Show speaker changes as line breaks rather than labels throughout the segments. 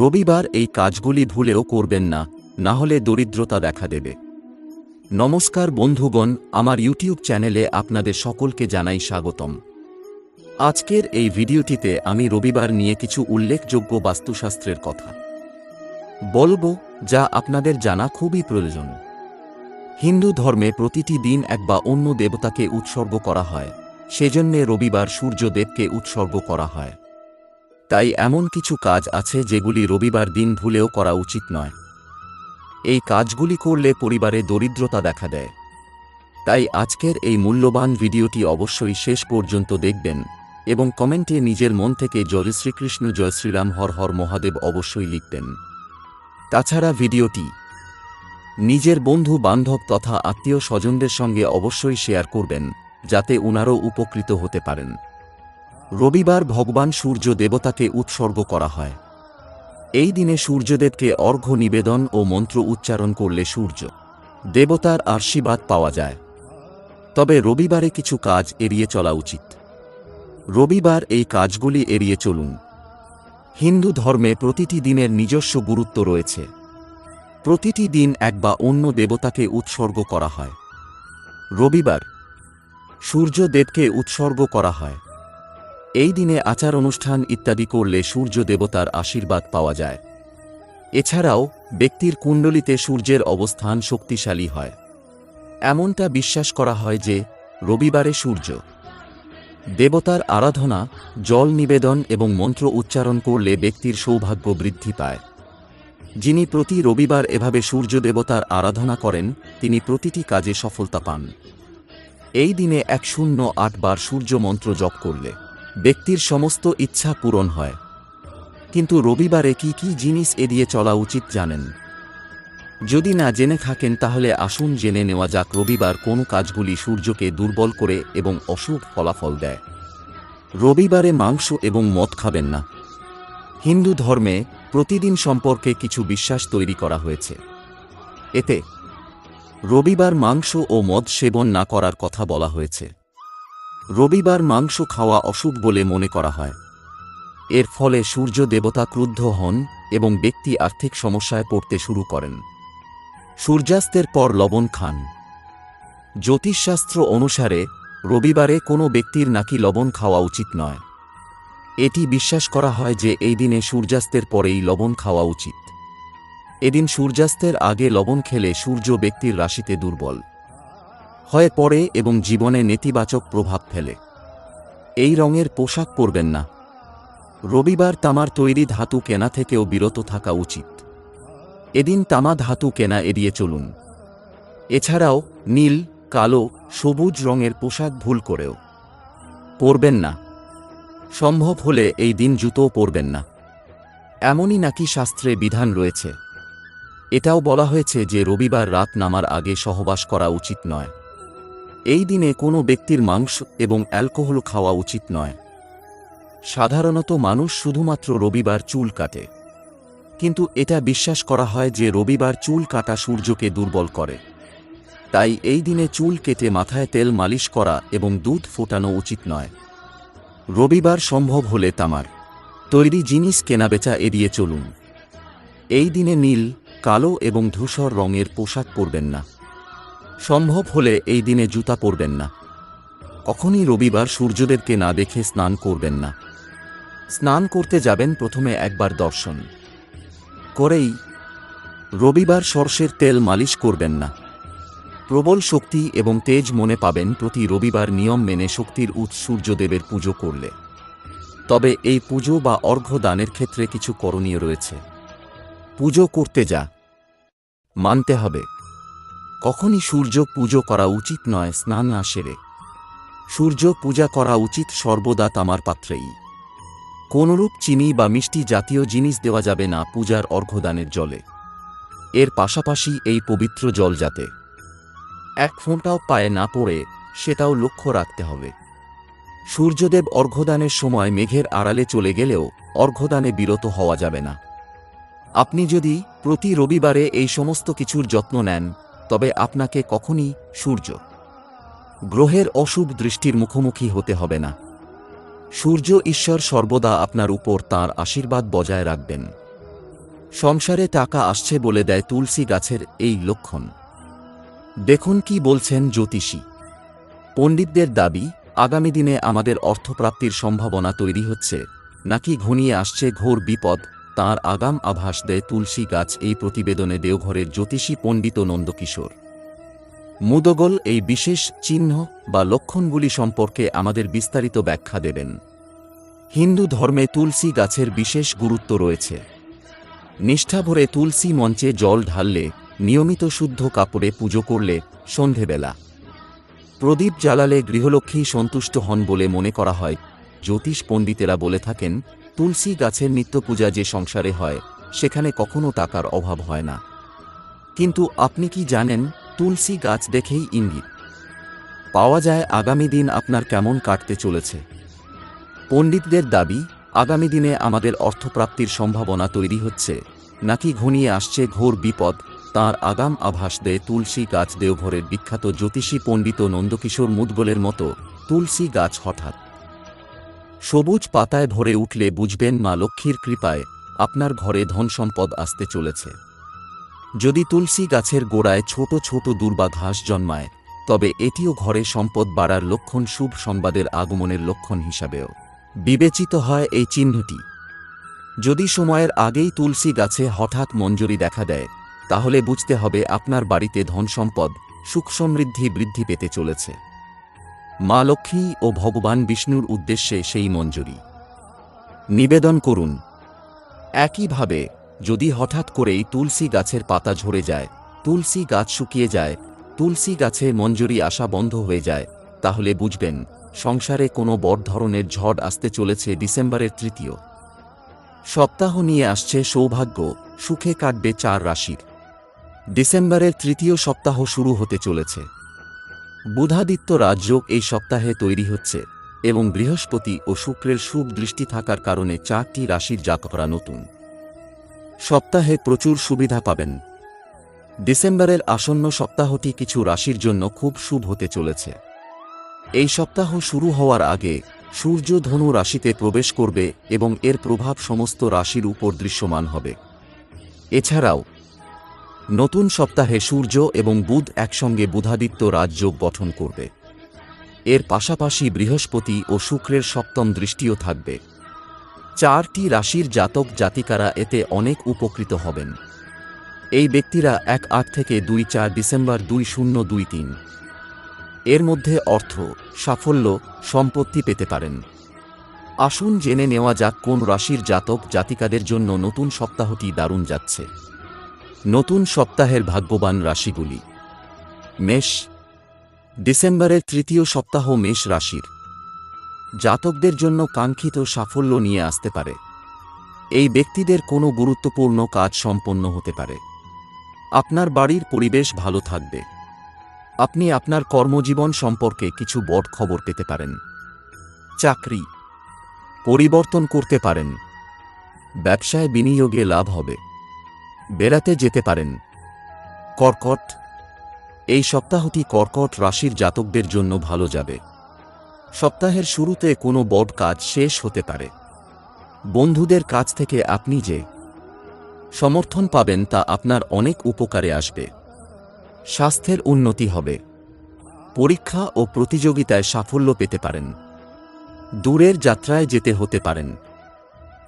রবিবার এই কাজগুলি ভুলেও করবেন না না হলে দরিদ্রতা দেখা দেবে। নমস্কার বন্ধুগণ, আমার ইউটিউব চ্যানেলে আপনাদের সকলকে জানাই স্বাগতম। আজকের এই ভিডিওটিতে আমি রবিবার নিয়ে কিছু উল্লেখযোগ্য বাস্তুশাস্ত্রের কথা। বলব, যা আপনাদের জানা খুবই প্রয়োজন। হিন্দু ধর্মে প্রতিটি দিন এক বা অন্য দেবতাকে উৎসর্গ করা হয়, সেজন্যে রবিবার সূর্যদেবকে উৎসর্গ করা হয়। তাই এমন কিছু কাজ আছে যেগুলি রবিবার দিন ভুলেও করা উচিত নয়। এই কাজগুলি করলে পরিবারে দরিদ্রতা দেখা দেয়। তাই আজকের এই মূল্যবান ভিডিওটি অবশ্যই শেষ পর্যন্ত দেখবেন এবং কমেন্টে নিজের মন থেকে জয় শ্রীকৃষ্ণ, জয় শ্রীরাম, হর হর মহাদেব অবশ্যই লিখবেন। তাছাড়া ভিডিওটি নিজের বন্ধু, বান্ধব তথা আত্মীয় স্বজনদের সঙ্গে অবশ্যই শেয়ার করবেন, যাতে উনারও উপকৃত হতে পারেন। রবিবার ভগবান সূর্য দেবতাকে উৎসর্গ করা হয়। এই দিনে সূর্যদেবকে অর্ঘ্য নিবেদন ও মন্ত্র উচ্চারণ করলে সূর্য দেবতার আশীর্বাদ পাওয়া যায়। তবে রবিবারে কিছু কাজ এড়িয়ে চলা উচিত। রবিবার এই কাজগুলি এড়িয়ে চলুন। হিন্দু ধর্মে প্রতিটি দিনের নিজস্ব গুরুত্ব রয়েছে। প্রতিটি দিন এক বা অন্য দেবতাকে উৎসর্গ করা হয়। রবিবার সূর্যদেবকে উৎসর্গ করা হয়। এই দিনে আচার অনুষ্ঠান ইত্যাদি করলে সূর্য দেবতার আশীর্বাদ পাওয়া যায়। এছাড়াও, ব্যক্তির কুণ্ডলিতে সূর্যের অবস্থান শক্তিশালী হয়। এমনটা বিশ্বাস করা হয় যে, রবিবারে সূর্য। দেবতার আরাধনা, জল নিবেদন এবং মন্ত্র উচ্চারণ করলে ব্যক্তির সৌভাগ্য বৃদ্ধি পায়। যিনি প্রতি রবিবার এভাবে সূর্য দেবতার আরাধনা করেন, তিনি প্রতিটি কাজে সফলতা পান। এই দিনে এক শূন্য আটবার সূর্য মন্ত্র জপ করলে। ব্যক্তির সমস্ত ইচ্ছা পূরণ হয়। কিন্তু রবিবারে কি কি জিনিস এড়িয়ে চলা উচিত জানেন? যদি না জেনে থাকেন তাহলে আসুন জেনে নেওয়া যাক রবিবার কোন কাজগুলি সূর্যকে দুর্বল করে এবং অশুভ ফলাফল দেয়। রবিবারে মাংস এবং মদ খাবেন না। হিন্দু ধর্মে প্রতিদিন সম্পর্কে কিছু বিশ্বাস তৈরি করা হয়েছে। এতে রবিবার মাংস ও মদ সেবন না করার কথা বলা হয়েছে। রবিবার মাংস খাওয়া অশুভ বলে মনে করা হয়। এর ফলে সূর্য দেবতা ক্রুদ্ধ হন এবং ব্যক্তি আর্থিক সমস্যায় পড়তে শুরু করেন। সূর্যাস্তের পর লবণ খান। জ্যোতিষশাস্ত্র অনুসারে, রবিবারে কোনো ব্যক্তির নাকি লবণ খাওয়া উচিত নয়। এটি বিশ্বাস করা হয় যে এই দিনে সূর্যাস্তের পরেই লবণ খাওয়া উচিত। এদিন সূর্যাস্তের আগে লবণ খেলে সূর্য ব্যক্তির রাশিতে দুর্বল। হয়ে পড়ে এবং জীবনে নেতিবাচক প্রভাব ফেলে। এই রঙের পোশাক পরবেন না। রবিবার তামার তৈরি ধাতু কেনা থেকেও বিরত থাকা উচিত। এদিন তামা ধাতু কেনা এড়িয়ে চলুন। এছাড়াও, নীল, কালো, সবুজ রঙের পোশাক ভুল করেও। পরবেন না। সম্ভব হলে এই দিন জুতো পরবেন না। এমনই নাকি শাস্ত্রে বিধান রয়েছে। এটাও বলা হয়েছে যে রবিবার রাত নামার আগে সহবাস করা উচিত নয়। এই দিনে কোনো ব্যক্তির মাংস এবং অ্যালকোহল খাওয়া উচিত নয়। সাধারণত মানুষ শুধুমাত্র রবিবার চুল কাটে। কিন্তু এটা বিশ্বাস করা হয় যে রবিবার চুল কাটা সূর্যকে দুর্বল করে। তাই এই দিনে চুল কেটে মাথায় তেল মালিশ করা এবং দুধ ফোটানো উচিত নয়। রবিবার সম্ভব হলে তামার তৈরি জিনিস কেনাবেচা এড়িয়ে চলুন। এই দিনে নীল, কালো এবং ধূসর রঙের পোশাক পরবেন না। সম্ভব হলে এই দিনে জুতা পরবেন না। কখনই রবিবার সূর্যদেবকে না দেখে স্নান করবেন না। স্নান করতে যাবেন প্রথমে একবার দর্শন। করেই রবিবার সর্ষের তেল মালিশ করবেন না। প্রবল শক্তি এবং তেজ মনে পাবেন প্রতি রবিবার নিয়ম মেনে শক্তির উৎস সূর্যদেবের পুজো করলে। তবে এই পুজো বা অর্ঘ্য দানের ক্ষেত্রে কিছু করণীয় রয়েছে। পুজো করতে যা। মানতে হবে। কখনই সূর্য পুজো করা উচিত নয়, স্নান না সেরে সূর্য পূজা করা উচিত সর্বদা তামার পাত্রেই। কোনরূপ চিনি বা মিষ্টি জাতীয় জিনিস দেওয়া যাবে না পূজার অর্ঘ্যদানের জলে। এর পাশাপাশি এই পবিত্র জল যাতে এক ফোঁটাও পায়ে না পড়ে, সেটাও লক্ষ্য রাখতে হবে। সূর্যদেব অর্ঘ্যদানের সময় মেঘের আড়ালে চলে গেলেও অর্ঘ্যদানে বিরত হওয়া যাবে না। আপনি যদি প্রতি রবিবারে এই সমস্ত কিছুর যত্ন নেন তবে আপনাকে কখনই সূর্য। গ্রহের অশুভ দৃষ্টির মুখোমুখি হতে হবে না। সূর্য ঈশ্বর সর্বদা আপনার উপর তার আশীর্বাদ বজায় রাখবেন। সংসারে টাকা আসছে বলে দেয় তুলসী গাছের এই লক্ষণ। দেখুন কি বলছেন জ্যোতিষী। পণ্ডিতদের দাবি, আগামী দিনে আমাদের অর্থপ্রাপ্তির সম্ভাবনা তৈরি হচ্ছে, নাকি ঘনিয়ে আসছে ঘোর বিপদ তার আগাম আভাস দেয় তুলসী গাছ এই প্রতিবেদনে দেওঘরের জ্যোতিষী পণ্ডিত নন্দকিশোর। মুদগল এই বিশেষ চিহ্ন বা লক্ষণগুলি সম্পর্কে আমাদের বিস্তারিত ব্যাখ্যা দেবেন। হিন্দু ধর্মে তুলসী গাছের বিশেষ গুরুত্ব রয়েছে। নিষ্ঠাভরে তুলসী মঞ্চে জল ঢাললে, নিয়মিত শুদ্ধ কাপড়ে পুজো করলে সন্ধেবেলা। প্রদীপ জ্বালালে গৃহলক্ষ্মী সন্তুষ্ট হন বলে মনে করা হয়, জ্যোতিষ পণ্ডিতেরা বলে থাকেন তুলসী গাছের নিত্য পূজা যে সংসারে হয়, সেখানে কখনো টাকার অভাব হয় না। কিন্তু আপনি কি জানেন, তুলসী গাছ দেখেই ইঙ্গিত। পাওয়া যায় আগামী দিন আপনার কেমন কাটতে চলেছে। পণ্ডিতদের দাবি, আগামী দিনে আমাদের অর্থপ্রাপ্তির সম্ভাবনা তৈরি হচ্ছে, নাকি ঘনিয়ে আসছে ঘোর বিপদ, তার আগাম আভাস দেয় তুলসী গাছ দেওঘরের বিখ্যাত জ্যোতিষী পণ্ডিত নন্দকিশোর মুদগলের মতো তুলসী গাছ হঠাৎ। সবুজ পাতায় ভরে উঠলে বুঝবেন মা লক্ষ্মীর কৃপায় আপনার ঘরে ধন সম্পদ আসতে চলেছে। যদি তুলসী গাছের গোড়ায় ছোট ছোট দুর্বা ঘাস জন্মায়, তবে এটিও ঘরে সম্পদ বাড়ার লক্ষণ শুভ সংবাদের আগমনের লক্ষণ হিসাবেও। বিবেচিত হয় এই চিহ্নটি। যদি সময়ের আগেই তুলসী গাছে হঠাৎ মঞ্জুরি দেখা দেয়, তাহলে বুঝতে হবে আপনার বাড়িতে ধন সম্পদ সুখ সমৃদ্ধি বৃদ্ধি পেতে চলেছে। মা লক্ষ্মী ও ভগবান বিষ্ণুর উদ্দেশ্যে সেই মঞ্জুরি। নিবেদন করুন। একইভাবে, যদি হঠাৎ করেই তুলসী গাছের পাতা ঝরে যায়, তুলসী গাছ শুকিয়ে যায়, তুলসী গাছে মঞ্জুরি আসা বন্ধ হয়ে যায়, তাহলে বুঝবেন, সংসারে কোনো বড় ধরনের ঝড় আসতে চলেছে ডিসেম্বরের তৃতীয়। সপ্তাহ নিয়ে আসছে সৌভাগ্য, সুখে কাটবে চার রাশির। ডিসেম্বরের তৃতীয় সপ্তাহ শুরু হতে চলেছে। বুধাদিত্য রাজযোগ এই সপ্তাহে তৈরি হচ্ছে এবং বৃহস্পতি ও শুক্রের শুভ দৃষ্টি থাকার কারণে চারটি রাশির জাতকরা নতুন। সপ্তাহে প্রচুর সুবিধা পাবেন। ডিসেম্বরের আসন্ন সপ্তাহটি কিছু রাশির জন্য খুব শুভ হতে চলেছে। এই সপ্তাহ শুরু হওয়ার আগে সূর্য ধনু রাশিতে প্রবেশ করবে এবং এর প্রভাব সমস্ত রাশির উপর দৃশ্যমান হবে। এছাড়াও নতুন সপ্তাহে সূর্য এবং বুধ একসঙ্গে বুধাদিত্য রাজযোগ গঠন করবে। এর পাশাপাশি বৃহস্পতি ও শুক্রের সপ্তম দৃষ্টিও থাকবে। চারটি রাশির জাতক জাতিকারা এতে অনেক উপকৃত হবেন। এই ব্যক্তিরা এক আট থেকে দুই চার ডিসেম্বর দুই শূন্য দুই তিন। এর মধ্যে অর্থ, সাফল্য, সম্পত্তি পেতে পারেন। আসুন জেনে নেওয়া যাক কোন রাশির জাতক জাতিকাদের জন্য নতুন সপ্তাহটি দারুণ যাচ্ছে। নতুন সপ্তাহের ভাগ্যবান রাশিগুলি। মেষ, ডিসেম্বরের তৃতীয় সপ্তাহ মেষ রাশির। জাতকদের জন্য কাঙ্ক্ষিত সাফল্য নিয়ে আসতে পারে। এই ব্যক্তিদের কোনো গুরুত্বপূর্ণ কাজ সম্পন্ন হতে পারে। আপনার বাড়ির পরিবেশ ভালো থাকবে। আপনি আপনার কর্মজীবন সম্পর্কে কিছু বড় খবর পেতে পারেন। চাকরি, পরিবর্তন করতে পারেন। ব্যবসায় বিনিয়োগে লাভ হবে। বেড়াতে যেতে পারেন। কর্কট। এই সপ্তাহটি কর্কট রাশির জাতকদের জন্য ভালো যাবে। সপ্তাহের শুরুতে কোনো বড় কাজ শেষ হতে পারে। বন্ধুদের কাছ থেকে আপনি যে সমর্থন পাবেন তা আপনার অনেক উপকারে আসবে। স্বাস্থ্যের উন্নতি হবে। পরীক্ষা ও প্রতিযোগিতায় সাফল্য পেতে পারেন। দূরের যাত্রায় যেতে হতে পারেন।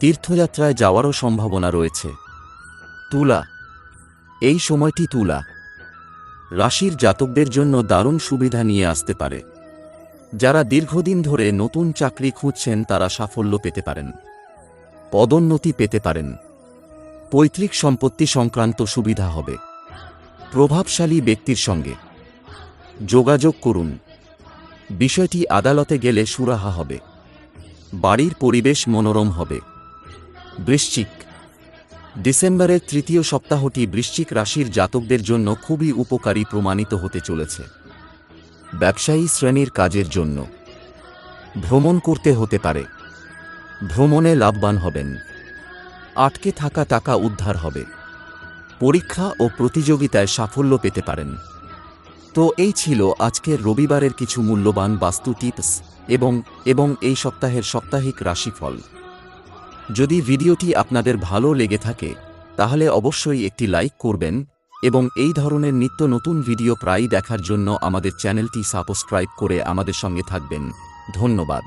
তীর্থযাত্রায় যাওয়ারও সম্ভাবনা রয়েছে। তুলা। এই সময়টি তুলা। রাশির জাতকদের জন্য দারুণ সুবিধা নিয়ে আসতে পারে। যারা দীর্ঘদিন ধরে নতুন চাকরি খুঁজছেন, তারা সাফল্য পেতে পারেন। পদোন্নতি পেতে পারেন। পৈতৃক সম্পত্তি সংক্রান্ত সুবিধা হবে। প্রভাবশালী ব্যক্তির সঙ্গে যোগাযোগ করুন। বিষয়টি আদালতে গেলে সুরাহা হবে। বাড়ির পরিবেশ মনোরম হবে। বৃশ্চিক। ডিসেম্বরের তৃতীয় সপ্তাহটি বৃশ্চিক রাশির জাতকদের জন্য খুবই উপকারী প্রমাণিত হতে চলেছে। ব্যবসায়ী শ্রেণির কাজের জন্য। ভ্রমণ করতে হতে পারে। ভ্রমণে লাভবান হবেন। আটকে থাকা টাকা উদ্ধার হবে। পরীক্ষা ও প্রতিযোগিতায় সাফল্য পেতে পারেন। তো এই ছিল আজকের রবিবারের কিছু মূল্যবান বাস্তু টিপস এবং এবং এই সপ্তাহের সাপ্তাহিক রাশিফল। যদি ভিডিওটি আপনাদের ভালো লেগে থাকে, তাহলে অবশ্যই একটি লাইক করবেন এবং এই ধরনের নিত্য নতুন ভিডিও প্রায়ই দেখার জন্য আমাদের চ্যানেলটি সাবস্ক্রাইব করে আমাদের সঙ্গে থাকবেন। ধন্যবাদ।